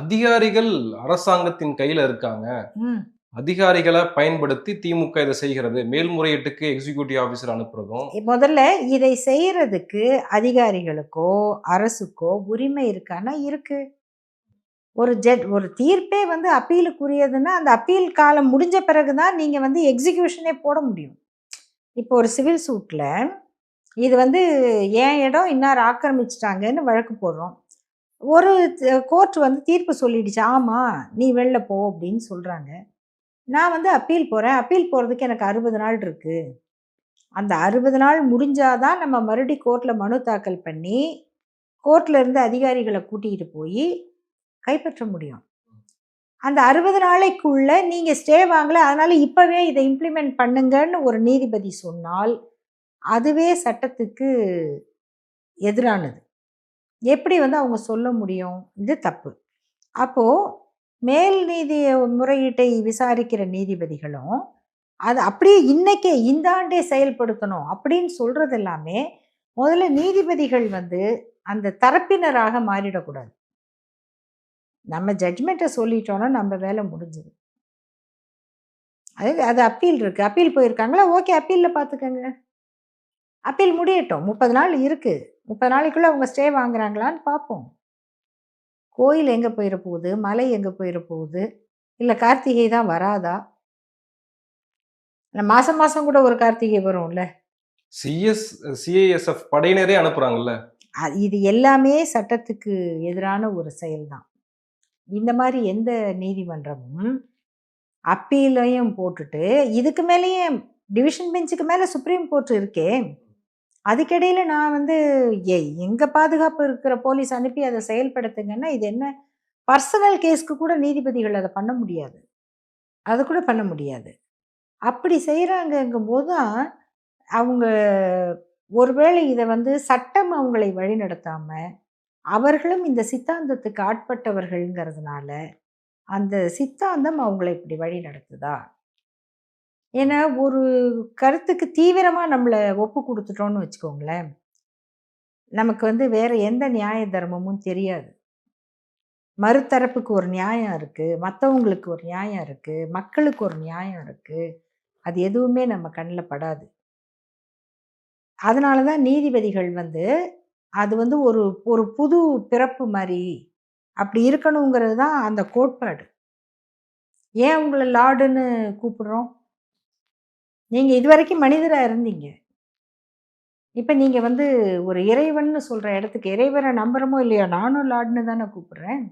அதிகாரிகள் அரசாங்கத்தின் கையில இருக்காங்க. அதிகாரிகளை பயன்படுத்தி திமுக இதை செய்கிறது. மேல்முறையீட்டுக்கு எக்ஸிகியூட்டிவ் ஆபீசர் அனுப்புறதும். முதல்ல இதை செய்யறதுக்கு அதிகாரிகளுக்கோ அரசுக்கோ உரிமை இருக்கான்னா இருக்கு. ஒரு ஜெட் ஒரு தீர்ப்பே வந்து அப்பீலுக்குரியதுன்னா அந்த அப்பீல் காலம் முடிஞ்ச பிறகு தான் நீங்கள் வந்து எக்ஸிக்யூஷனே போட முடியும். இப்போ ஒரு சிவில் சூட்டில் இது வந்து என் இடம் இன்னார் ஆக்கிரமிச்சிட்டாங்கன்னு வழக்கு போடுறோம். ஒரு கோர்ட் வந்து தீர்ப்பு சொல்லிடுச்சு. ஆமாம் நீ வெளில போ அப்படின்னு சொல்கிறாங்க நான் வந்து அப்பீல் போகிறேன் அப்பீல் போகிறதுக்கு எனக்கு அறுபது நாள் இருக்குது அந்த அறுபது நாள் முடிஞ்சாதான் நம்ம மறுபடி கோர்ட்டில் மனு தாக்கல் பண்ணி கோர்ட்டில் இருந்து அதிகாரிகளை கூட்டிகிட்டு போய் கைப்பற்ற முடியும். அந்த அறுபது நாளைக்குள்ளே நீங்கள் ஸ்டே வாங்கல. அதனால் இப்போவே இதை இம்ப்ளிமெண்ட் பண்ணுங்கன்னு ஒரு நீதிபதி சொன்னால் அதுவே சட்டத்துக்கு எதிரானது. எப்படி வந்து அவங்க சொல்ல முடியும்? இது தப்பு. அப்போது மேல் நீதி முறையீட்டை விசாரிக்கிற நீதிபதிகளும் அது அப்படியே இன்னைக்கே இந்த ஆண்டே செயல்படுத்தணும் அப்படின்னு சொல்கிறது எல்லாமே முதல்ல நீதிபதிகள் வந்து அந்த தரப்பினராக மாறிடக்கூடாது. நம்ம ஜட்ஜ்மெண்ட்டை சொல்லிட்டோன்னா நம்ம வேலை முடிஞ்சது. அது அது அப்பீல் இருக்குது அப்பீல் போயிருக்காங்களா? ஓகே அப்பீலில் பார்த்துக்கங்க. அப்பீல் முடியட்டும். முப்பது நாள் இருக்கு. முப்பது நாளைக்குள்ள அவங்க ஸ்டே வாங்குறாங்களான்னு பார்ப்போம் கோயில் எங்கே போயிட போகுது? மலை எங்கே போயிட போகுது? இல்லை கார்த்திகை தான் வராதா? இல்லை மாதம் மாதம் கூட ஒரு கார்த்திகை வரும்ல? CS CISF படையினரே அனுப்புறாங்கல்ல? அ- இது எல்லாமே சட்டத்துக்கு எதிரான ஒரு செயல்தான். இந்த மாதிரி எந்த நீதிமன்றமும் அப்பீலையும் போட்டுட்டு இதுக்கு மேலேயே டிவிஷன் பெஞ்சுக்கு மேலே சுப்ரீம் கோர்ட் இருக்கே. அதுக்கிடையில் நான் வந்து ஏ எங்கே பாதுகாப்பு இருக்கிற போலீஸ் அனுப்பி அதை செயல்படுத்துங்கன்னா இது என்ன? பர்சனல் கேஸ்க்கு கூட நீதிபதிகள் அதை பண்ண முடியாது. அது கூட பண்ண முடியாது. அப்படி செய்கிறாங்கங்கும்போது தான் அவங்க ஒருவேளை இதை வந்து சட்டம் அவங்களை வழிநடத்தாமல் அவர்களும் இந்த சித்தாந்தத்துக்கு ஆட்பட்டவர்கள்ங்கிறதுனால அந்த சித்தாந்தம் அவங்களை இப்படி வழி நடத்துதா ஏன்னா ஒரு கருத்துக்கு தீவிரமாக நம்மளை ஒப்பு கொடுத்துட்டோம்னு வச்சுக்கோங்களேன். நமக்கு வந்து வேறு எந்த நியாய தர்மமும் தெரியாது. மறுதரப்புக்கு ஒரு நியாயம் இருக்குது மற்றவங்களுக்கு ஒரு நியாயம் இருக்குது மக்களுக்கு ஒரு நியாயம் இருக்குது அது எதுவுமே நம்ம கண்ணில் படாது. அதனால தான் நீதிபதிகள் வந்து அது வந்து ஒரு ஒரு புது பிறப்பு மாதிரி அப்படி இருக்கணுங்கிறது தான் அந்த கோட்பாடு. ஏன் உங்களை லார்டுன்னு கூப்பிடுறோம்? நீங்கள் இதுவரைக்கும் மனிதராக இருந்தீங்க. இப்போ நீங்கள் வந்து ஒரு இறைவன்னு சொல்கிற இடத்துக்கு இறைவனை நம்புறமோ இல்லையோ? நானும் லார்டுன்னு தானே கூப்பிட்றேன்.